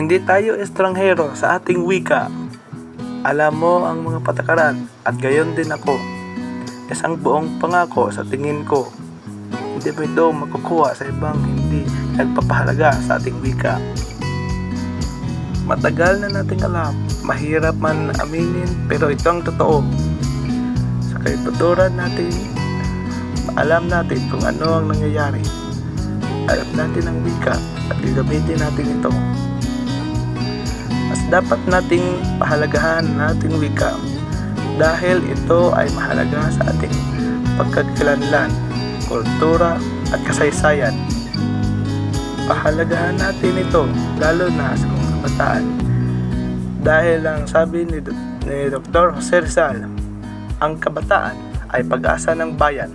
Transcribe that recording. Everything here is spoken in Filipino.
Hindi tayo estranghero sa ating wika. Alam mo ang mga patakaran at gayon din ako. Isang buong pangako sa tingin ko. Hindi mo ito makukuha sa ibang hindi nagpapahalaga sa ating wika. Matagal na nating alam, mahirap man aminin pero ito ang totoo. Sa katuturan natin, alam natin kung ano ang nangyayari. Alam natin ang wika at gagamitin natin ito. Dapat nating pahalagahan nating wika dahil ito ay mahalaga sa ating pagkakakilanlan, kultura at kasaysayan. Pahalagahan natin ito lalo na sa mga kabataan dahil ang sabi ni, ni Dr. Jose Rizal, ang kabataan ay pag-asa ng bayan